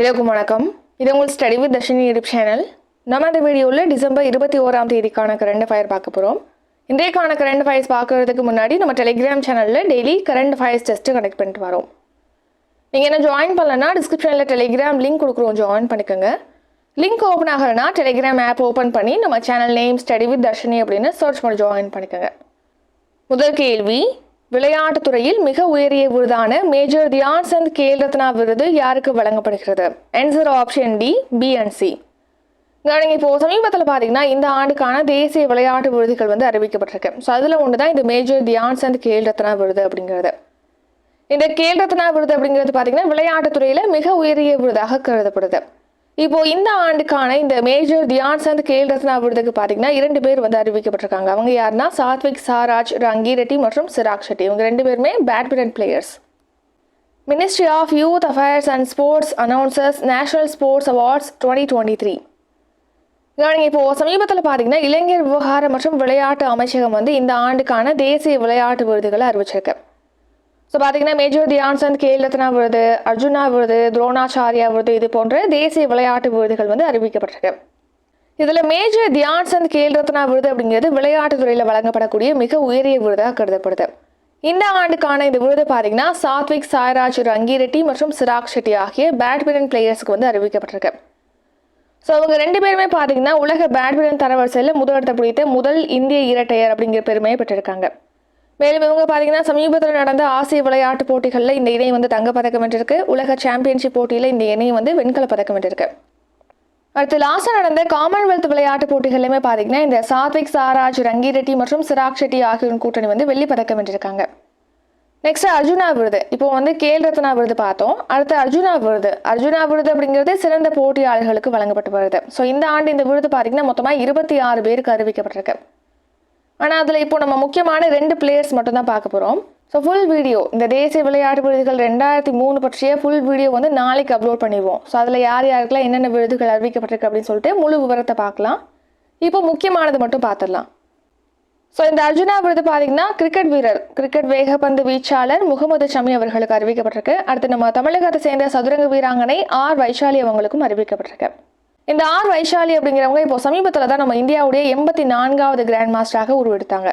எல்லாருக்கும் வணக்கம். இது உங்கள் study with Darshini YouTube channel நம்ம இந்த வீடியோவில் டிசம்பர் இருபத்தி ஓராம் தேதிக்கான கரண்ட் ஃபயர் பார்க்க போகிறோம் இன்றைக்கான கரண்ட் ஃபயர்ஸ் பார்க்கறதுக்கு முன்னாடி நம்ம டெலிகிராம் சேனலில் daily current affairs test connect பண்ணிட்டு வரோம். நீங்கள் என்ன ஜாயின் பண்ணலன்னா டிஸ்கிரிப்ஷனில் டெலிகிராம் லிங்க் கொடுக்குறோம். ஜாயின் பண்ணிக்கோங்க. லிங்க் ஓப்பன் ஆகலைன்னா டெலிகிராம் ஆப் ஓப்பன் பண்ணி நம்ம channel name study with Darshini அப்படின்னு சர்ச் பண்ணி ஜாயின் பண்ணிக்கோங்க. முதல் கேள்வி விளையாட்டுத் துறையில் மிக உயரிய விருதான மேஜர் தியான்சந்த் கேல் ரத்னா விருது யாருக்கு வழங்கப்படுகிறது? Answer option D B and C நீங்கள் இப்போ சமீபத்தில் பார்த்தீங்கன்னா இந்த ஆண்டுக்கான தேசிய விளையாட்டு விருதுகள் வந்து அறிவிக்கப்பட்டிருக்கு. ஸோ அதில் ஒன்று தான் இந்த மேஜர் தியான்சந்த் கேல் ரத்னா விருது அப்படிங்கிறது. இந்த கேல் ரத்னா விருது அப்படிங்கிறது பார்த்தீங்கன்னா விளையாட்டுத்துறையில் மிக உயரிய விருதாக கருதப்படுது. இப்போ இந்த ஆண்டுக்கான இந்த மேஜர் தியான் சந்த் கேல் ரத்னா விருதுக்கு பார்த்தீங்கன்னா இரண்டு பேர் வந்து அறிவிக்கப்பட்டிருக்காங்க. அவங்க யாருன்னா? சாத்விக் சாராஜ் ரங்கி ரெட்டி மற்றும் சிராக் ஷெட்டி. இவங்க ரெண்டு பேருமே badminton players ministry of youth affairs and sports announces national sports awards twenty twenty three நீங்கள் இப்போ சமீபத்தில் பார்த்தீங்கன்னா இளைஞர் விவகாரம் மற்றும் விளையாட்டு அமைச்சகம் வந்து இந்த ஆண்டுக்கான தேசிய விளையாட்டு விருதுகளை அறிவிச்சிருக்கு. ஸோ பார்த்தீங்கன்னா மேஜர் தியான்சந்த் கேல் ரத்னா விருது அர்ஜுனா விருது துரோணாச்சாரியா விருது இது போன்ற தேசிய விளையாட்டு விருதுகள் வந்து அறிவிக்கப்பட்டிருக்கு. இதில் மேஜர் தியான்சந்த் கேல் ரத்னா விருது அப்படிங்கிறது விளையாட்டுத்துறையில் வழங்கப்படக்கூடிய மிக உயரிய விருதாக கருதப்படுது. இந்த ஆண்டுக்கான இந்த விருது பார்த்தீங்கன்னா சாத்விக் சாய்ராஜ் ரங்கிரெட்டி மற்றும் சிராக் ஷெட்டி ஆகிய பேட்மிண்டன் பிளேயர்ஸ்க்கு வந்து அறிவிக்கப்பட்டிருக்கு. ஸோ அவங்க ரெண்டு பேருமே பார்த்தீங்கன்னா உலக பேட்மிண்டன் தரவரிசையில் முதலிடத்தை பிடித்த முதல் இந்திய இரட்டையர் அப்படிங்கிற பெருமையை பெற்றிருக்காங்க. மேலும் இவங்க பார்த்தீங்கன்னா சமீபத்தில் நடந்த ஆசிய விளையாட்டு போட்டிகளில் இந்த இணை வந்து தங்கப்பதக்கம் வென்றிருக்கு. உலக சாம்பியன்ஷிப் போட்டியில் இந்த இணை வந்து வெண்கலப் பதக்கம் வென்றிருக்கு. அடுத்து லாஸ்ட்டாக நடந்த காமன்வெல்த் விளையாட்டு போட்டிகளிலுமே பார்த்தீங்கன்னா இந்த சாத்விக் சாராஜ் ரங்கி ரெட்டி மற்றும் சிராக் ஷெட்டி ஆகியோரின் கூட்டணி வந்து வெள்ளி பதக்கம் வென்றிருக்காங்க. நெக்ஸ்ட் அர்ஜுனா விருது. இப்போ வந்து கேல் ரத்னா விருது பார்த்தோம். அடுத்து அர்ஜுனா விருது. அர்ஜுனா விருது அப்படிங்கிறது சிறந்த போட்டியாளர்களுக்கு வழங்கப்பட்டு வருது. ஸோ இந்த ஆண்டு இந்த விருது பார்த்தீங்கன்னா மொத்தமாக இருபத்தி ஆறு பேருக்கு அறிவிக்கப்பட்டிருக்கு. ஆனால் அதில் இப்போ நம்ம முக்கியமான ரெண்டு பிளேயர்ஸ் மட்டும் தான் பார்க்க போகிறோம் ஸோ ஃபுல் வீடியோ இந்த தேசிய விளையாட்டு விருதுகள் ரெண்டாயிரத்தி மூணு பற்றிய ஃபுல் வீடியோ வந்து நாளைக்கு அப்லோட் பண்ணிடுவோம். ஸோ அதில் யார் யாருக்கெல்லாம் என்னென்ன விருதுகள் அறிவிக்கப்பட்டிருக்கு அப்படின்னு சொல்லிட்டு முழு விவரத்தை பார்க்கலாம். இப்போ முக்கியமானது மட்டும் பார்த்துடலாம். ஸோ இந்த அர்ஜுனா விருது பார்த்தீங்கன்னா கிரிக்கெட் வீரர் கிரிக்கெட் வேகப்பந்து வீச்சாளர் முகமது ஷமி அவர்களுக்கு அறிவிக்கப்பட்டிருக்கு. அடுத்து நம்ம தமிழகத்தை சேர்ந்த சதுரங்க வீராங்கனை ஆர் வைஷாலி அவங்களுக்கும் அறிவிக்கப்பட்டிருக்கு. இந்த ஆர் வைஷாலி அப்படிங்கிறவங்க இப்போ சமீபத்தில் தான் நம்ம இந்தியாவுடைய எண்பத்தி நான்காவது கிராண்ட் மாஸ்டராக உருவெடுத்தாங்க.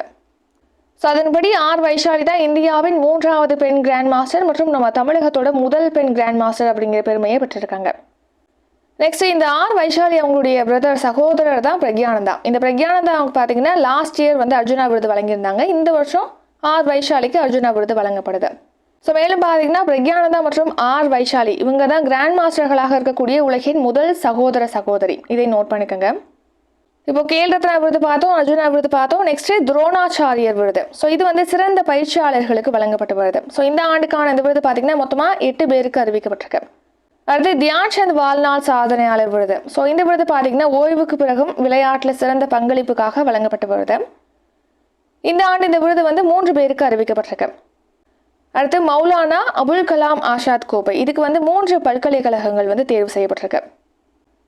ஸோ அதன்படி ஆர் வைஷாலி தான் இந்தியாவின் மூன்றாவது பெண் கிராண்ட் மாஸ்டர் மற்றும் நம்ம தமிழகத்தோட முதல் பெண் கிராண்ட் மாஸ்டர் அப்படிங்கிற பெருமையை பெற்றிருக்காங்க. நெக்ஸ்ட் இந்த ஆர் வைஷாலி அவங்களுடைய பிரதர் சகோதரர் தான் பிரக்யானந்தா. இந்த பிரக்யானந்தா அவங்க பார்த்தீங்கன்னா லாஸ்ட் இயர் வந்து அர்ஜுனா விருது வழங்கியிருந்தாங்க. இந்த வருஷம் ஆர் வைஷாலிக்கு அர்ஜுனா விருது வழங்கப்படுது. ஸோ மேலும் பார்த்தீங்கன்னா பிரக்யானந்தா மற்றும் ஆர் வைஷாலி இவங்க தான் கிராண்ட் மாஸ்டர்களாக இருக்கக்கூடிய உலகின் முதல் சகோதர சகோதரி. இதை நோட் பண்ணிக்கோங்க. இப்போ கேல் ரத்னா விருது பார்த்தோம் அர்ஜுனா விருது பார்த்தோம். நெக்ஸ்ட் துரோணாச்சாரியர் விருது. ஸோ இது வந்து சிறந்த பயிற்சியாளர்களுக்கு வழங்கப்பட்டு வருது. ஸோ இந்த ஆண்டுக்கான இந்த விருது பார்த்தீங்கன்னா மொத்தமாக எட்டு பேருக்கு அறிவிக்கப்பட்டிருக்கு. அடுத்து தியான் சந்த் வாழ்நாள் சாதனையாளர் விருது. ஸோ இந்த விருது பார்த்தீங்கன்னா ஓய்வுக்கு பிறகும் விளையாட்டில் சிறந்த பங்களிப்புக்காக வழங்கப்பட்டு வருது. இந்த ஆண்டு இந்த விருது வந்து மூன்று பேருக்கு அறிவிக்கப்பட்டிருக்கு. அடுத்து மௌலானா அபுல் கலாம் ஆஷாத் கோப்பை இதுக்கு வந்து மூன்று பல்கலைக்கழகங்கள் வந்து தேர்வு செய்யப்பட்டிருக்கு.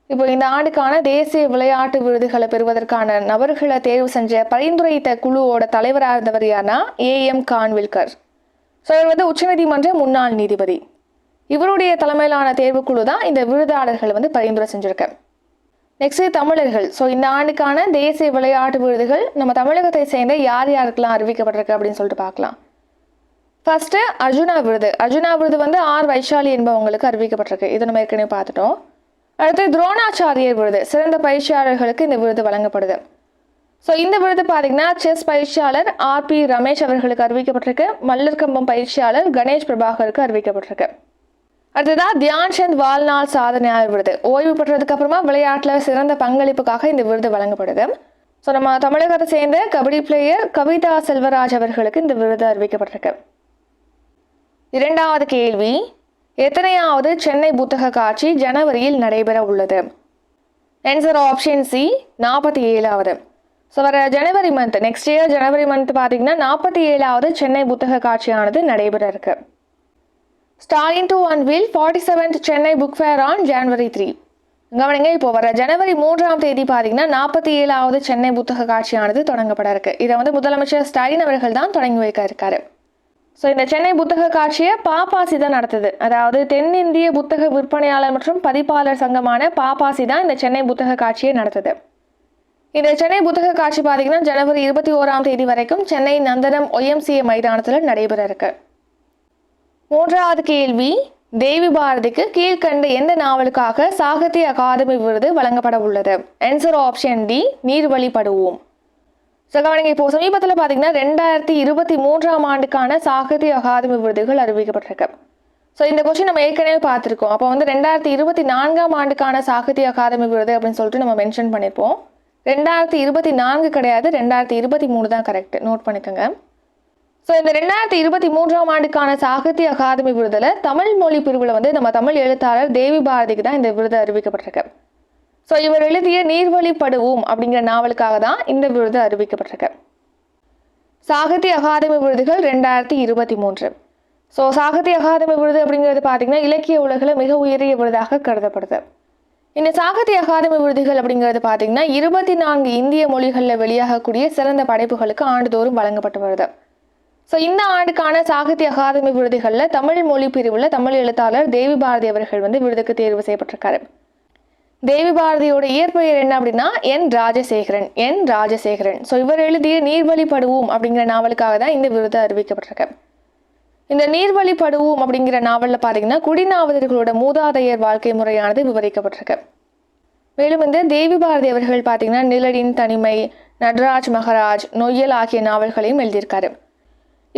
இப்போ இந்த ஆண்டுக்கான தேசிய விளையாட்டு விருதுகளை பெறுவதற்கான நபர்களை தேர்வு செஞ்ச பரிந்துரைத்த குழுவோட தலைவராக இருந்தவர் யாருன்னா ஏ எம் கான்வில்கர். ஸோ இவர் வந்து உச்சநீதிமன்ற முன்னாள் நீதிபதி. இவருடைய தலைமையிலான தேர்வுக்குழு தான் இந்த விருதாளர்களை வந்து பரிந்துரை செஞ்சிருக்கு. நெக்ஸ்ட் தமிழர்கள். ஸோ இந்த ஆண்டுக்கான தேசிய விளையாட்டு விருதுகள் நம்ம தமிழகத்தை சேர்ந்த யார் யாருக்கெல்லாம் அறிவிக்கப்பட்டிருக்கு அப்படின்னு சொல்லிட்டு பார்க்கலாம். ஃபஸ்ட்டு அர்ஜுனா விருது அர்ஜுனா விருது வந்து ஆர் வைஷாலி என்பவங்களுக்கு அறிவிக்கப்பட்டிருக்கு. இதை நம்ம ஏற்கனவே பார்த்துட்டோம். அடுத்து துரோணாச்சாரியர் விருது. சிறந்த பயிற்சியாளர்களுக்கு இந்த விருது வழங்கப்படுது. ஸோ இந்த விருது பார்த்தீங்கன்னா செஸ் பயிற்சியாளர் ஆர் பி ரமேஷ் அவர்களுக்கு அறிவிக்கப்பட்டிருக்கு. மல்லர்கம்பம் பயிற்சியாளர் கணேஷ் பிரபாகருக்கு அறிவிக்கப்பட்டிருக்கு. அடுத்ததாக தியான் சந்த் வாழ்நாள் சாதனையாளர் விருது. ஓய்வு பெற்றதுக்கு அப்புறமா விளையாட்டில் சிறந்த பங்களிப்புக்காக இந்த விருது வழங்கப்படுது. ஸோ நம்ம தமிழகத்தை சேர்ந்த கபடி பிளேயர் கவிதா செல்வராஜ் அவர்களுக்கு இந்த விருது அறிவிக்கப்பட்டிருக்கு. இரண்டாவது கேள்வி எத்தனையாவது சென்னை புத்தக காட்சி ஜனவரியில் நடைபெற உள்ளது? ஆன்சர் ஆப்ஷன் சி நாற்பத்தி ஏழாவது. ஸோ வர January month next year January month பார்த்தீங்கன்னா நாற்பத்தி ஏழாவது சென்னை புத்தக காட்சியானது நடைபெற இருக்கு. Stalin to one wheel forty seventh Chennai book fair on January three கவனிங்க இப்போ வர ஜனவரி மூன்றாம் தேதி பார்த்தீங்கன்னா நாற்பத்தி ஏழாவது சென்னை புத்தக காட்சியானது தொடங்கப்பட இருக்கு. இதை வந்து முதலமைச்சர் ஸ்டாலின் அவர்கள் தான் தொடங்கி வைக்க இருக்காரு. ஸோ இந்த சென்னை புத்தக காட்சியை பாப்பாசி தான் நடத்துது. அதாவது தென்னிந்திய புத்தக விற்பனையாளர் மற்றும் பதிப்பாளர் சங்கமான பாப்பாசி தான் இந்த சென்னை புத்தக காட்சியை நடத்துது. இந்த சென்னை புத்தக காட்சி பார்த்தீங்கன்னா ஜனவரி இருபத்தி ஓராம் தேதி வரைக்கும் சென்னை நந்தனம் ஒய்எம்சிஏ மைதானத்தில் நடைபெற இருக்கு. மூன்றாவது கேள்வி தேவி பாரதிக்கு கீழ்கண்ட எந்த நாவலுக்காக சாகித்ய அகாதமி விருது வழங்கப்பட உள்ளது? ஆன்சர் ஆப்ஷன் டி நீர்வழி படுவோம் ஸோ கவனிங்க இப்போ சமீபத்தில் பார்த்தீங்கன்னா ரெண்டாயிரத்தி இருபத்தி மூன்றாம் ஆண்டுக்கான சாகித்ய அகாதமி விருதுகள் அறிவிக்கப்பட்டிருக்கு. ஸோ இந்த கொஸ்டின் நம்ம ஏற்கனவே பார்த்துருக்கோம். அப்போ வந்து ரெண்டாயிரத்தி இருபத்தி நான்காம் ஆண்டுக்கான சாகித்ய அகாதமி விருது அப்படின்னு சொல்லிட்டு நம்ம மென்ஷன் பண்ணியிருப்போம் ரெண்டாயிரத்தி இருபத்தி நான்கு கிடையாது ரெண்டாயிரத்தி இருபத்தி மூணு தான் கரெக்ட் நோட் பண்ணிக்கோங்க. ஸோ இந்த ரெண்டாயிரத்தி இருபத்தி மூன்றாம் ஆண்டுக்கான சாகித்ய அகாதமி விருதில் தமிழ் மொழி பிரிவில் வந்து நம்ம தமிழ் எழுத்தாளர் தேவி பாரதிக்கு தான் இந்த விருது அறிவிக்கப்பட்டிருக்கு. ஸோ இவர் எழுதிய நீர்வழி படுவோம் அப்படிங்கிற நாவலுக்காக தான் இந்த விருது அறிவிக்கப்பட்டிருக்கு. சாகித்ய அகாதமி விருதுகள் ரெண்டாயிரத்தி இருபத்தி மூன்று ஸோ சாகித்ய அகாதமி விருது அப்படிங்கிறது பார்த்தீங்கன்னா இலக்கிய உலகில் மிக உயரிய விருதாக கருதப்படுது. இந்த சாகித்ய அகாதமி விருதுகள் அப்படிங்கிறது பார்த்தீங்கன்னா இருபத்தி நான்கு இந்திய மொழிகளில் வெளியாகக்கூடிய சிறந்த படைப்புகளுக்கு ஆண்டுதோறும் வழங்கப்பட்டு வருது. ஸோ இந்த ஆண்டுக்கான சாகித்ய அகாதமி விருதுகளில் தமிழ் மொழி பிரிவில் தமிழ் எழுத்தாளர் தேவி பாரதி அவர்கள் வந்து விருதுக்கு தேர்வு செய்யப்பட்டிருக்காரு. தேவி பாரதியோட இயற்பெயர் என்ன அப்படின்னா N Rajasekaran N Rajasekaran. So இவர் எழுதிய நீர்வழி படுவோம் அப்படிங்கிற நாவலுக்காக தான் இந்த விருது அறிவிக்கப்பட்டிருக்கு. இந்த நீர்வழி படுவோம் அப்படிங்கிற நாவலில் பார்த்தீங்கன்னா குடிநாவலர்களோட மூதாதையர் வாழ்க்கை முறையானது விவரிக்கப்பட்டிருக்கு. மேலும் இந்த தேவி பாரதி அவர்கள் பார்த்தீங்கன்னா நிழலின் தனிமை நடராஜ் மகராஜ் நொய்யல் ஆகிய நாவல்களையும் எழுதியிருக்காரு.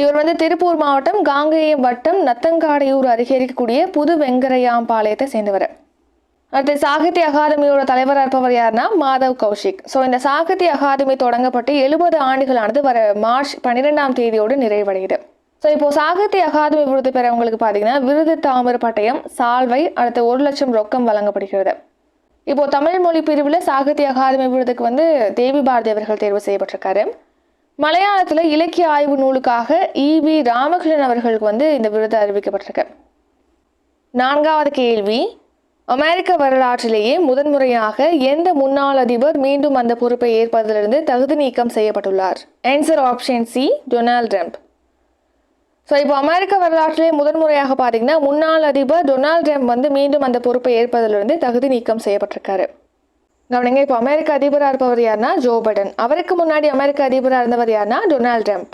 இவர் வந்து திருப்பூர் மாவட்டம் காங்கேயம் வட்டம் நத்தங்காடையூர் அருகே இருக்கக்கூடிய புது வெங்கரையாம்பாளையத்தை சேர்ந்தவர். அடுத்து சாகித்ய அகாதமியோட தலைவராக இருப்பவர் யாருன்னா மாதவ் கௌஷிக். ஸோ இந்த சாகித்ய அகாதமி தொடங்கப்பட்டு எழுபது ஆண்டுகளானது வர மார்ச் பன்னிரெண்டாம் தேதியோடு நிறைவடையுது. ஸோ இப்போ சாகித்ய அகாதமி விருது பெறவங்களுக்கு பார்த்தீங்கன்னா விருது தாமிர பட்டயம் சால்வை அடுத்து ஒரு லட்சம் ரொக்கம் வழங்கப்படுகிறது. இப்போ தமிழ் மொழி பிரிவில் சாகித்ய அகாதமி விருதுக்கு வந்து தேவி பாரதி அவர்கள் தேர்வு செய்யப்பட்டிருக்காரு. மலையாளத்தில் இலக்கிய ஆய்வு நூலுக்காக இவி ராமகிருஷ்ணன் அவர்களுக்கு வந்து இந்த விருது அறிவிக்கப்பட்டிருக்கு. நான்காவது கேள்வி அமெரிக்க வரலாற்றிலேயே முதன்முறையாக எந்த முன்னாள் அதிபர் மீண்டும் அந்த பொறுப்பை ஏற்பதிலிருந்து தகுதி நீக்கம் செய்யப்பட்டுள்ளார். Answer option C Donald Trump so இப்போ அமெரிக்க வரலாற்றிலே முதன்முறையாக பார்த்தீங்கன்னா முன்னாள் அதிபர் டொனால்ட் ட்ரம்ப் வந்து மீண்டும் அந்த பொறுப்பை ஏற்பதிலிருந்து தகுதி நீக்கம் செய்யப்பட்டிருக்காரு. கவனிங்க இப்போ அமெரிக்க அதிபராக இருப்பவர் யாருன்னா ஜோ பைடன் அவருக்கு முன்னாடி அமெரிக்க அதிபராக இருந்தவர் யாருன்னா டொனால்ட் ட்ரம்ப்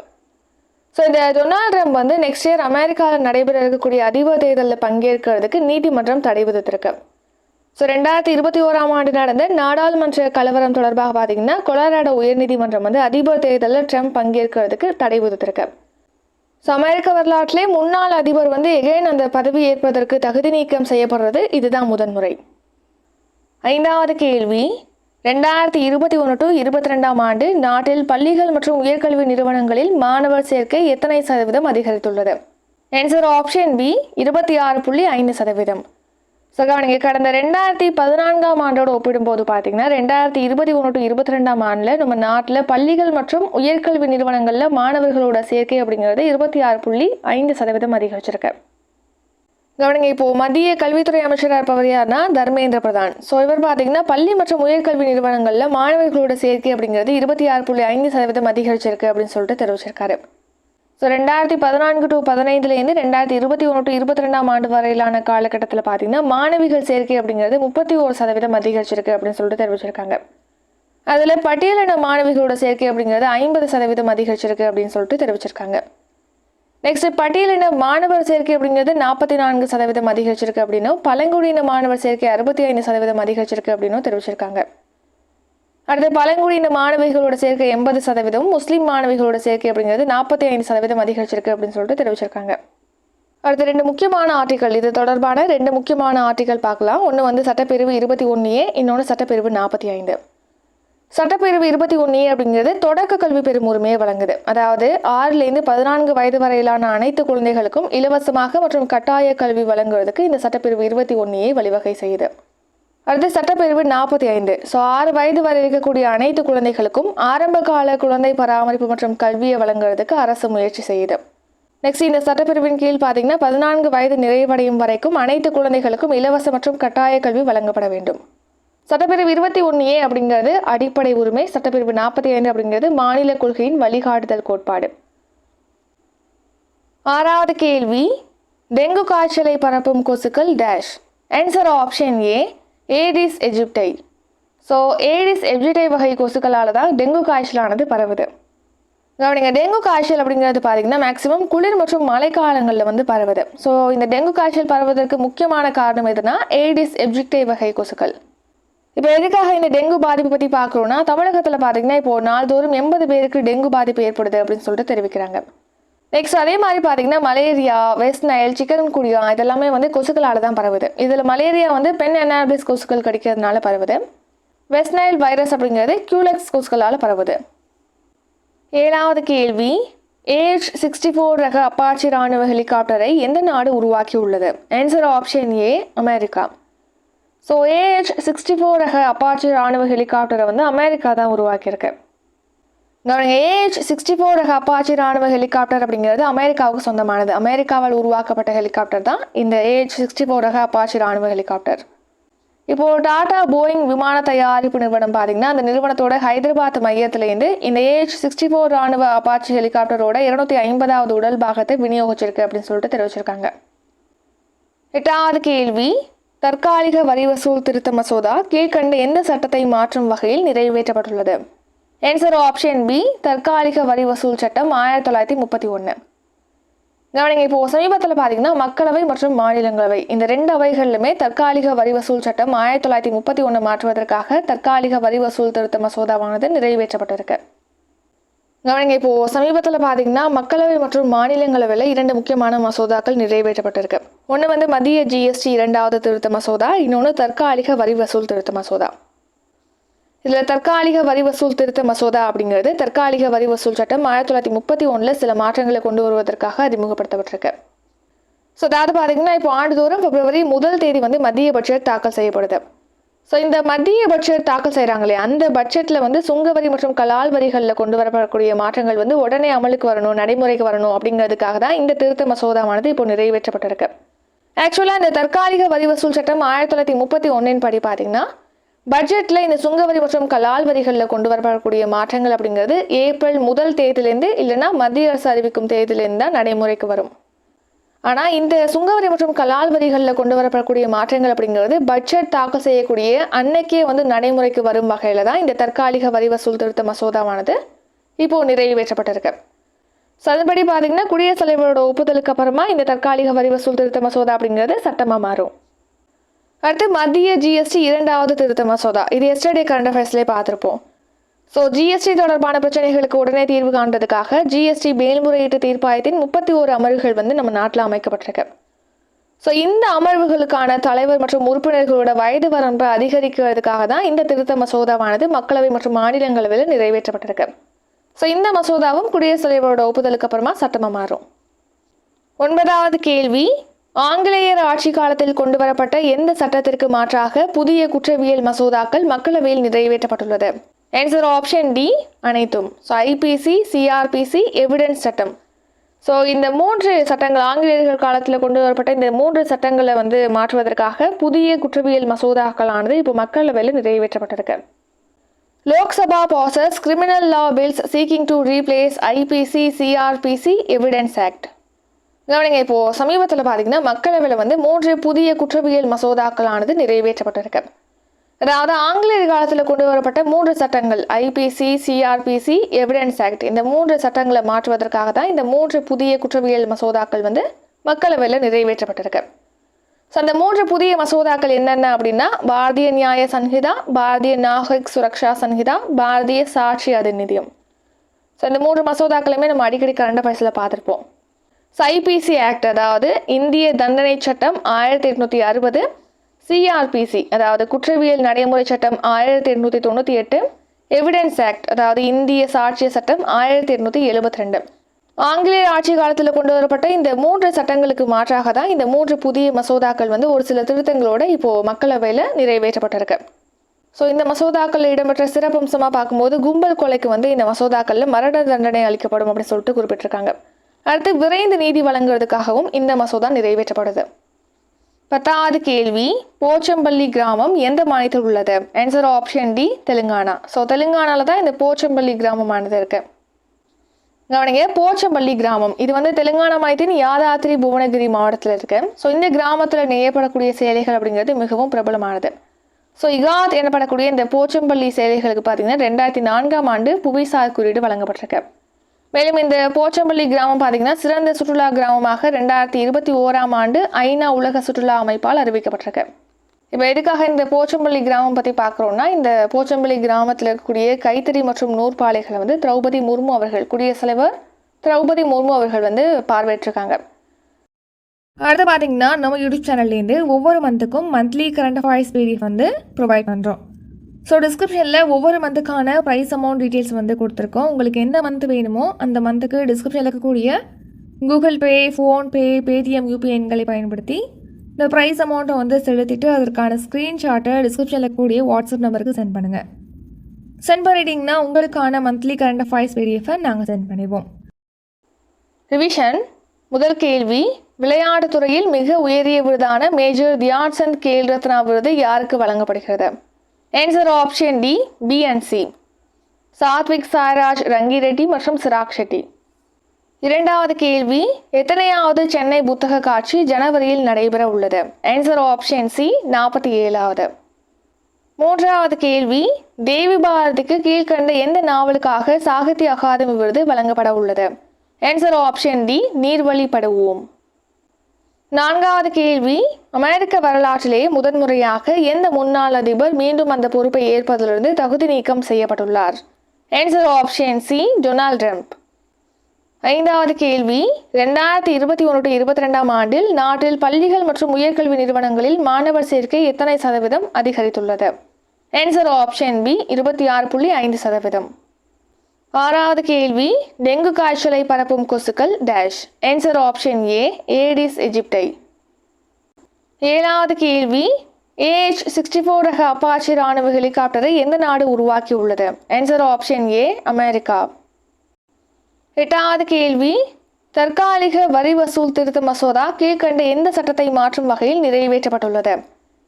ஸோ இந்த டொனால்ட் ட்ரம்ப் வந்து நெக்ஸ்ட் இயர் அமெரிக்காவில் நடைபெற இருக்கக்கூடிய அதிபர் தேர்தலில் பங்கேற்கிறதுக்கு நீதிமன்றம் தடை விதித்திருக்கு. ஸோ ரெண்டாயிரத்தி இருபத்தி ஓராம் ஆண்டு நடந்த நாடாளுமன்ற கலவரம் தொடர்பாக பார்த்தீங்கன்னா கொலராடோ உயர்நீதிமன்றம் வந்து அதிபர் தேர்தலில் ட்ரம்ப் பங்கேற்கிறதுக்கு தடை விதித்திருக்கு. ஸோ அமெரிக்க வரலாற்றிலே முன்னாள் அதிபர் வந்து எகைன் அந்த பதவி ஏற்பதற்கு தகுதி நீக்கம் செய்யப்படுறது இதுதான் முதன்முறை. ஐந்தாவது கேள்வி ரெண்டாயிரத்தி இருபத்தி ஒன்று டு இருபத்தி ரெண்டாம் ஆண்டு நாட்டில் பள்ளிகள் மற்றும் உயர்கல்வி நிறுவனங்களில் மாணவர் சேர்க்கை எத்தனை சதவீதம் அதிகரித்துள்ளது? ஆன்சர் ஆப்ஷன் பி இருபத்தி ஆறு புள்ளி ஐந்து சதவீதம். ஸோ கவனிங்க கடந்த ரெண்டாயிரத்தி பதினான்காம் ஆண்டோடு ஒப்பிடும்போது பார்த்தீங்கன்னா ரெண்டாயிரத்தி இருபத்தி ஒன்று டு இருபத்தி ரெண்டாம் ஆண்டில் நம்ம நாட்டில் பள்ளிகள் மற்றும் உயர்கல்வி நிறுவனங்களில் மாணவர்களோட சேர்க்கை அப்படிங்கிறது இருபத்தி ஆறு புள்ளி ஐந்து சதவீதம் அதிகரிச்சிருக்கு. கவனிங்க இப்போ மத்திய கல்வித்துறை அமைச்சராக இருப்பவர் யாருன்னா தர்மேந்திர பிரதான். ஸோ இவர் பார்த்தீங்கன்னா பள்ளி மற்றும் உயர்கல்வி நிறுவனங்களில் மாணவர்களோட சேர்க்கை அப்படிங்கிறது இருபத்தி ஆறு புள்ளி ஐந்து சதவீதம் அதிகரிச்சிருக்கு அப்படின்னு சொல்லிட்டு தெரிவிச்சிருக்காரு. ஸோ ரெண்டாயிரத்தி பதினான்கு டு பதினைந்துலேருந்து ரெண்டாயிரத்தி இருபத்தி ஒன்று டு இருபத்தி ரெண்டாம் ஆண்டு வரையிலான காலகட்டத்தில் பார்த்தீங்கன்னா மாணவிகள் சேர்க்கை அப்படிங்கிறது முப்பத்தி ஒரு சதவீதம் அதிகரிச்சிருக்கு அப்படின்னு சொல்லிட்டு தெரிவிச்சிருக்காங்க. அதில் பட்டியலின மாணவிகளோட சேர்க்கை அப்படிங்கிறது ஐம்பது சதவீதம் அதிகரிச்சிருக்கு அப்படின்னு சொல்லிட்டு தெரிவிச்சிருக்காங்க. நெக்ஸ்ட் பட்டியலின மாணவர் சேர்க்கை அப்படிங்கிறது நாற்பத்தி நான்கு சதவீதம் அதிகரிச்சிருக்கு அப்படின்னும் பழங்குடியின மாணவர் சேர்க்கை அறுபத்தி ஐந்து சதவீதம் அதிகரிச்சிருக்கு அப்படின்னும் தெரிவிச்சிருக்காங்க. அடுத்து பழங்குடியின மாணவிகளோட சேர்க்கை எண்பது சதவீதம் முஸ்லீம் மாணவிகளோட சேர்க்கை அப்படிங்கிறது நாற்பத்தி ஐந்து சதவீதம் அதிகரிச்சிருக்கு அப்படின்னு சொல்லிட்டு தெரிவிச்சிருக்காங்க. அடுத்து ரெண்டு முக்கியமான ஆர்டிக்கல் இது தொடர்பான ரெண்டு முக்கியமான ஆர்டிக்கல் பார்க்கலாம். ஒன்று வந்து சட்டப்பிரிவு இருபத்தி ஒன்று ஏ இன்னொன்று சட்டப்பிரிவு நாற்பத்தி ஐந்து. சட்டப்பிரிவு இருபத்தி ஒன்று அப்படிங்கிறது தொடக்க கல்வி பெறும் உரிமையை வழங்குது. அதாவது ஆறுலேருந்து பதினான்கு வயது வரையிலான அனைத்து குழந்தைகளுக்கும் இலவசமாக மற்றும் கட்டாய கல்வி வழங்குவதற்கு இந்த சட்டப்பிரிவு இருபத்தி ஒன்றையை வழிவகை செய்யுது. அடுத்து சட்டப்பிரிவு நாற்பத்தி ஐந்து. ஸோ ஆறு வயது வரை இருக்கக்கூடிய அனைத்து குழந்தைகளுக்கும் ஆரம்ப கால குழந்தை பராமரிப்பு மற்றும் கல்வியை வழங்குறதுக்கு அரசு முயற்சி செய்யுது. நெக்ஸ்ட் இந்த சட்டப்பிரிவின் கீழ் பார்த்தீங்கன்னா பதினான்கு வயது நிறைவடையும் வரைக்கும் அனைத்து குழந்தைகளுக்கும் இலவச மற்றும் கட்டாய கல்வி வழங்கப்பட வேண்டும். சட்டப்பிரிவு இருபத்தி ஒன்று ஏ அப்படிங்கிறது அடிப்படை உரிமை சட்டப்பிரிவு நாற்பத்தி ஐந்து அப்படிங்கிறது மாநில கொள்கையின் வழிகாட்டுதல் கோட்பாடு. ஆறாவது கேள்வி டெங்கு காய்ச்சலை பரப்பும் கொசுக்கள் dash answer option A Aedes aegypti so Aedes aegypti வகை கொசுக்களால் தான் டெங்கு காய்ச்சலானது பரவுது. கவனிங்க டெங்கு காய்ச்சல் அப்படிங்கிறது பார்த்தீங்கன்னா மேக்ஸிமம் குளிர் மற்றும் மழைக்காலங்களில் வந்து பரவுது. ஸோ இந்த டெங்கு காய்ச்சல் பரவுவதற்கு முக்கியமான காரணம் எதுனா ஏடிஸ் எப்ஜிக்டை வகை கொசுக்கள். இப்போ எதுக்காக இந்த டெங்கு பாதிப்பு பற்றி பார்க்குறோன்னா தமிழகத்தில் பார்த்தீங்கன்னா இப்போ நாள்தோறும் எண்பது பேருக்கு டெங்கு பாதிப்பு ஏற்படுது அப்படின்னு சொல்லிட்டு தெரிவிக்கிறாங்க. நெக்ஸ்ட் அதே மாதிரி பார்த்தீங்கன்னா மலேரியா வெஸ்ட் நைல் சிக்கன் குடியா இதெல்லாமே வந்து கொசுக்களால் தான் பரவுது. இதில் மலேரியா வந்து பெண் எனாபிஸ் கொசுக்கள் கடிக்கிறதுனால பரவுது. வெஸ்ட் நைல் வைரஸ் அப்படிங்கிறது கியூலெக்ஸ் கொசுக்களால் பரவுது. ஏழாவது கேள்வி ஏஜ் சிக்ஸ்டி ஃபோர் ரக அப்பாச்சி ராணுவ ஹெலிகாப்டரை எந்த நாடு உருவாக்கி உள்ளது answer option A America so AH sixty four ரக அப்பாச்சி ராணுவ ஹெலிகாப்டரை வந்து அமெரிக்கா தான் உருவாக்கியிருக்கு. கவனிங்க ஏஹெச் சிக்ஸ்டி ஃபோர் ரக அப்பாச்சி ராணுவ ஹெலிகாப்டர் அப்படிங்கிறது அமெரிக்காவுக்கு சொந்தமானது. அமெரிக்காவால் உருவாக்கப்பட்ட ஹெலிகாப்டர் தான் இந்த ஏஹெச் சிக்ஸ்டி ஃபோர் ரக அப்பாச்சி ராணுவ ஹெலிகாப்டர் இப்போ டாடா போயிங் விமான தயாரிப்பு நிறுவனம் பார்த்தீங்கன்னா அந்த நிறுவனத்தோட ஹைதராபாத் மையத்திலேருந்து இந்த ஏஹெச் சிக்ஸ்டி ஃபோர் ராணுவ அப்பாச்சி ஹெலிகாப்டரோட இருநூத்தி ஐம்பதாவது உடல் பாகத்தை விநியோகிச்சிருக்கு அப்படின்னு சொல்லிட்டு தெரிவிச்சிருக்காங்க. எட்டாவது கேள்வி தற்காலிக வரி வசூல் திருத்த மசோதா கீழ்கண்ட எந்த சட்டத்தை மாற்றும் வகையில் நிறைவேற்றப்பட்டுள்ளது? ஆன்சர் ஆப்ஷன் பி தற்காலிக வரி வசூல் சட்டம் ஆயிரத்தி தொள்ளாயிரத்தி முப்பத்தி ஒன்று கவனிங்க இப்போ சமீபத்தில் பார்த்தீங்கன்னா மக்களவை மற்றும் மாநிலங்களவை. இந்த ரெண்டு அவைகளிலுமே தற்காலிக வரி வசூல் சட்டம் ஆயிரத்தி தொள்ளாயிரத்தி முப்பத்தி ஒன்று மாற்றுவதற்காக தற்காலிக வரி வசூல் திருத்த மசோதாவானது நிறைவேற்றப்பட்டிருக்கு. கவனிங்க இப்போ சமீபத்தில் பார்த்தீங்கன்னா மக்களவை மற்றும் மாநிலங்களவையில் இரண்டு முக்கியமான மசோதாக்கள் நிறைவேற்றப்பட்டிருக்கு. ஒன்று வந்து மத்திய ஜிஎஸ்டி இரண்டாவது திருத்த மசோதா இன்னொன்று தற்காலிக வரி வசூல் திருத்த மசோதா. இதில் தற்காலிக வரி வசூல் திருத்த மசோதா அப்படிங்கிறது தற்காலிக வரி வசூல் சட்டம் ஆயிரத்தி தொள்ளாயிரத்தி முப்பத்தி ஒன்றில் சில மாற்றங்களை கொண்டு வருவதற்காக அறிமுகப்படுத்தப்பட்டிருக்கு. ஸோ அதாவது பார்த்தீங்கன்னா இப்போ ஆண்டுதோறும் பிப்ரவரி முதல் தேதி வந்து மத்திய பட்ஜெட் தாக்கல் செய்யப்படுது. ஸோ இந்த மத்திய பட்ஜெட் தாக்கல் செய்கிறாங்களே அந்த பட்ஜெட்டில் வந்து சுங்கவரி மற்றும் கலால் வரிகளில் கொண்டு வரப்படக்கூடிய மாற்றங்கள் வந்து உடனே அமலுக்கு வரணும் நடைமுறைக்கு வரணும் அப்படிங்கிறதுக்காக தான் இந்த திருத்த மசோதாவானது இப்போ நிறைவேற்றப்பட்டிருக்கு. ஆக்சுவலாக இந்த தற்காலிக வரி வசூல் சட்டம் ஆயிரத்தி தொள்ளாயிரத்தி முப்பத்தி ஒன்றின் படி பார்த்தீங்கன்னா பட்ஜெட்டில் இந்த சுங்கவரி மற்றும் கலால் வரிகளில் கொண்டு வரப்படக்கூடிய மாற்றங்கள் அப்படிங்கிறது ஏப்ரல் முதல் தேதியிலேருந்து இல்லைன்னா மத்திய அரசு அறிவிக்கும் தேதியிலேருந்து தான் நடைமுறைக்கு வரும். ஆனால் இந்த சுங்கவரி மற்றும் கலால் வரிகளில் கொண்டு வரப்படக்கூடிய மாற்றங்கள் அப்படிங்கிறது பட்ஜெட் தாக்கல் செய்யக்கூடிய அன்னைக்கே வந்து நடைமுறைக்கு வரும் வகையில் தான் இந்த தற்காலிக வரி வசூல் திருத்த மசோதாவானது இப்போது நிறைவேற்றப்பட்டிருக்கு. ஸோ அதன்படி பார்த்தீங்கன்னா குடியரசுத் தலைவரோட ஒப்புதலுக்கு அப்புறமா இந்த தற்காலிக வரி வசூல் திருத்த மசோதா அப்படிங்கிறது சட்டமாக மாறும். அடுத்து மத்திய ஜிஎஸ்டி இரண்டாவது திருத்த மசோதா. இது எஸ்டர்டே கரண்ட் அஃபேர்ஸ்லேயே பார்த்துருப்போம். ஸோ ஜிஎஸ்டி தொடர்பான பிரச்சனைகளுக்கு உடனே தீர்வு காண்றதுக்காக ஜிஎஸ்டி மேல்முறையீட்டு தீர்ப்பாயத்தின் முப்பத்தி ஓரு அமர்வுகள் வந்து நம்ம நாட்டில் அமைக்கப்பட்டிருக்கு. ஸோ இந்த அமர்வுகளுக்கான தலைவர் மற்றும் உறுப்பினர்களோட வயது வரம்பை அதிகரிக்கிறதுக்காக தான் இந்த திருத்த மசோதாவானது மக்களவை மற்றும் மாநிலங்களவையில் நிறைவேற்றப்பட்டிருக்கு. ஸோ இந்த மசோதாவும் குடியரசுத் தலைவரோட ஒப்புதலுக்கு அப்புறமா சட்டமாக மாறும். ஒன்பதாவது கேள்வி ஆங்கிலேயர் ஆட்சி காலத்தில் கொண்டு வரப்பட்ட எந்த சட்டத்திற்கு மாற்றாக புதிய குற்றவியல் மசோதாக்கள் மக்களவையில் நிறைவேற்றப்பட்டுள்ளது? ஆன்சர் ஆப்ஷன் டி அனைத்தும். ஸோ ஐபிசி சிஆர்பிசி எவிடன்ஸ் சட்டம். ஸோ இந்த மூன்று சட்டங்கள் ஆங்கிலேயர்கள் காலத்தில் கொண்டு வரப்பட்ட இந்த மூன்று சட்டங்களை வந்து மாற்றுவதற்காக புதிய குற்றவியல் மசோதாக்களானது இப்போ மக்களவையில் நிறைவேற்றப்பட்டிருக்கு. Lok Sabha passes criminal law bills seeking to replace IPC CrPC evidence act கவனிங்க இப்போது சமீபத்தில் பார்த்தீங்கன்னா மக்களவையில் வந்து மூன்று புதிய குற்றவியல் மசோதாக்களானது நிறைவேற்றப்பட்டிருக்கு. அதாவது ஆங்கிலேயர் காலத்தில் கொண்டு வரப்பட்ட மூன்று சட்டங்கள் ஐபிசி சிஆர்பிசி எவிடன்ஸ் ஆக்ட் இந்த மூன்று சட்டங்களை மாற்றுவதற்காக தான் இந்த மூன்று புதிய குற்றவியல் மசோதாக்கள் வந்து மக்களவையில் நிறைவேற்றப்பட்டிருக்கு. ஸோ அந்த மூன்று புதிய மசோதாக்கள் என்னென்ன அப்படின்னா பாரதிய நியாய சன்ஹிதா பாரதிய நாகரிக் சுரக்ஷா சன்ஹிதா பாரதிய சாட்சி அதிநிதியம். ஸோ இந்த மூன்று மசோதாக்களுமே நம்ம அடிக்கடி கரண்ட் அஃபேர்ஸில் பார்த்துருப்போம். ஸோ ஐபிசி ஆக்ட் அதாவது இந்திய தண்டனை சட்டம் ஆயிரத்தி எட்நூற்றி அறுபது சிஆர்பிசி அதாவது குற்றவியல் நடைமுறை சட்டம் ஆயிரத்தி எட்நூற்றி தொண்ணூற்றி எட்டு எவிடன்ஸ் ஆக்ட் அதாவது இந்திய சாட்சிய சட்டம் ஆயிரத்தி எட்நூற்றி எழுபத்தி ரெண்டு. ஆங்கிலேயர் ஆட்சி காலத்தில் கொண்டு வரப்பட்ட இந்த மூன்று சட்டங்களுக்கு மாற்றாக தான் இந்த மூன்று புதிய மசோதாக்கள் வந்து ஒரு சில திருத்தங்களோட இப்போது மக்களவையில் நிறைவேற்றப்பட்டிருக்கு. ஸோ இந்த மசோதாக்களில் இடம்பெற்ற சிறப்பம்சமாக பார்க்கும்போது கும்பல் கொலைக்கு வந்து இந்த மசோதாக்களில் மரண தண்டனை அளிக்கப்படும் அப்படின்னு சொல்லிட்டு குறிப்பிட்டிருக்காங்க. அடுத்து விரைந்து நீதி வழங்குறதுக்காகவும் இந்த மசோதா நிறைவேற்றப்படுது. பத்தாவது கேள்வி போச்சம்பள்ளி கிராமம் எந்த மாநிலத்தில் உள்ளது? Answer option D Telangana. So தெலுங்கானால தான் இந்த போச்சம்பள்ளி கிராமமானது இருக்கு. கவனிங்க போச்சம்பள்ளி கிராமம். இது வந்து தெலுங்கானா மாநிலத்தின் யாதாத்ரி புவனகிரி மாவட்டத்தில் இருக்கு. ஸோ இந்த கிராமத்தில் நெய்யப்படக்கூடிய சேலைகள் அப்படிங்கிறது மிகவும் பிரபலமானது. ஸோ இகாத் எனப்படக்கூடிய இந்த போச்சம்பள்ளி சேலைகளுக்கு பார்த்தீங்கன்னா ரெண்டாயிரத்தி நான்காம் ஆண்டு புவிசார் குறியீடு வழங்கப்பட்டிருக்கு. மேலும் இந்த போச்சம்பள்ளி கிராமம் பார்த்தீங்கன்னா சிறந்த சுற்றுலா கிராமமாக ரெண்டாயிரத்தி இருபத்தி ஓராம் ஆண்டு ஐநா உலக சுற்றுலா அமைப்பால் அறிவிக்கப்பட்டிருக்கு. இப்போ எதுக்காக இந்த போச்சம்பள்ளி கிராமம் பற்றி பார்க்குறோன்னா இந்த போச்சம்பள்ளி கிராமத்தில் இருக்கக்கூடிய கைத்தறி மற்றும் நூற்பாலைகளை வந்து திரௌபதி முர்மு அவர்கள் குடியரசுத் தலைவர் திரௌபதி முர்மு அவர்கள் வந்து பார்வையிட்டிருக்காங்க. அடுத்து பார்த்தீங்கன்னா நம்ம யூடியூப் சேனல்லேருந்து ஒவ்வொரு மந்த்துக்கும் மந்த்லி கரண்ட் அஃபேர்ஸ் பிடிஎஃப் வந்து ப்ரொவைட் பண்ணுறோம் ஸோ டிஸ்கிரிப்ஷனில் ஒவ்வொரு மந்த்துக்கான ப்ரைஸ் அமௌண்ட் டீட்டெயில்ஸ் வந்து கொடுத்துருக்கோம். உங்களுக்கு எந்த மந்த் வேணுமோ அந்த மந்த்துக்கு டிஸ்கிரிப்ஷனில் இருக்கக்கூடிய Google Pay PhonePe Paytm UPI எண்களை பயன்படுத்தி இந்த ப்ரைஸ் அமௌண்ட்டை வந்து செலுத்திட்டு அதற்கான ஸ்க்ரீன்ஷாட்டை டிஸ்கிரிப்ஷனில் இருக்கக்கூடிய வாட்ஸ்அப் நம்பருக்கு சென்ட் பண்ணுங்கள் சென்ட் பண்ணிட்டீங்கன்னா உங்களுக்கான மந்த்லி கரண்ட் அஃபேர்ஸ் பிடிஎஃபை நாங்கள் சென்ட் பண்ணிடுவோம். ரிவிஷன் முதல் கேள்வி விளையாட்டுத் துறையில் மிக உயரிய விருதான மேஜர் தியான்சந்த் கேல் ரத்னா விருது யாருக்கு வழங்கப்படுகிறது? ஆன்சர் ஆப்ஷன் டி பிஎன்சி சாத்விக் சாய்ராஜ் ரங்கிரெட்டி மற்றும் சிராக் ஷெட்டி. இரண்டாவது கேள்வி எத்தனையாவது சென்னை புத்தக காட்சி ஜனவரியில் நடைபெற உள்ளது? ஆன்சர் ஆப்ஷன் சி நாற்பத்தி ஏழாவது. மூன்றாவது கேள்வி தேவி பாரதிக்கு கீழ்கண்ட எந்த நாவலுக்காக சாகித்ய அகாதமி விருது வழங்கப்பட உள்ளது? ஆன்சர் ஆப்ஷன் டி நீர்வழி படுவோம். நான்காவது கேள்வி அமெரிக்க வரலாற்றிலே முதன்முறையாக எந்த முன்னாள் அதிபர் மீண்டும் அந்த பொறுப்பை ஏற்பதிலிருந்து தகுதி நீக்கம் செய்யப்பட்டுள்ளார்? Answer option C Donald Trump ஐந்தாவது கேள்வி ரெண்டாயிரத்தி இருபத்தி ஒன்று டு இருபத்தி ரெண்டாம் ஆண்டில் நாட்டில் பள்ளிகள் மற்றும் உயர்கல்வி நிறுவனங்களில் மாணவர் சேர்க்கை எத்தனை சதவீதம் அதிகரித்துள்ளது? ஆன்சர் ஆப்ஷன் பி இருபத்தி ஆறு புள்ளி ஐந்து சதவீதம். ஆறாவது கேள்வி டெங்கு காய்ச்சலை பரப்பும் கொசுக்கள் dash answer option A Aedes aegypti ஏழாவது கேள்வி ஏஹெச் சிக்ஸ்டி ஃபோர் ரக அப்பாச்சி ராணுவ ஹெலிகாப்டரை எந்த நாடு உருவாக்கியுள்ளது? ஆன்சர் ஆப்ஷன் ஏ அமெரிக்கா எட்டாவது கேள்வி தற்காலிக வரி வசூல் திருத்த மசோதா கீழ்கண்ட எந்த சட்டத்தை மாற்றும் வகையில் நிறைவேற்றப்பட்டுள்ளது?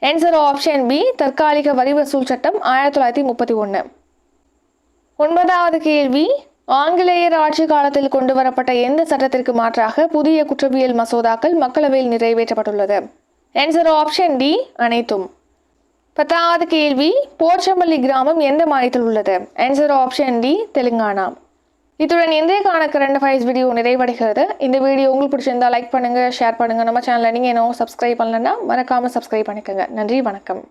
ஆன்சர் ஆப்ஷன் பி தற்காலிக வரி வசூல் சட்டம் ஆயிரத்தி தொள்ளாயிரத்தி முப்பத்தி ஒன்று ஒன்பதாவது கேள்வி ஆங்கிலேயர் ஆட்சி காலத்தில் கொண்டு வரப்பட்ட எந்த சட்டத்திற்கு மாற்றாக புதிய குற்றவியல் மசோதாக்கள் மக்களவையில் நிறைவேற்றப்பட்டுள்ளது? ஆன்சர் ஆப்ஷன் டி அனைத்தும். பத்தாவது கேள்வி போச்சம்பள்ளி கிராமம் எந்த மாநிலத்தில் உள்ளது? Answer option D Telangana. இத்துடன் இன்றைய காண கரண்ட் ஃபைல்ஸ் வீடியோ நிறைவடைகிறது. இந்த வீடியோ உங்களுக்கு பிடிச்சிருந்தா லைக் பண்ணுங்கள் ஷேர் பண்ணுங்கள் நம்ம சேனலில் நீங்கள் இன்னும் சப்ஸ்கிரைப் பண்ணலன்னா மறக்காமல் சப்ஸ்கிரைப் பண்ணிக்கோங்க. நன்றி வணக்கம்.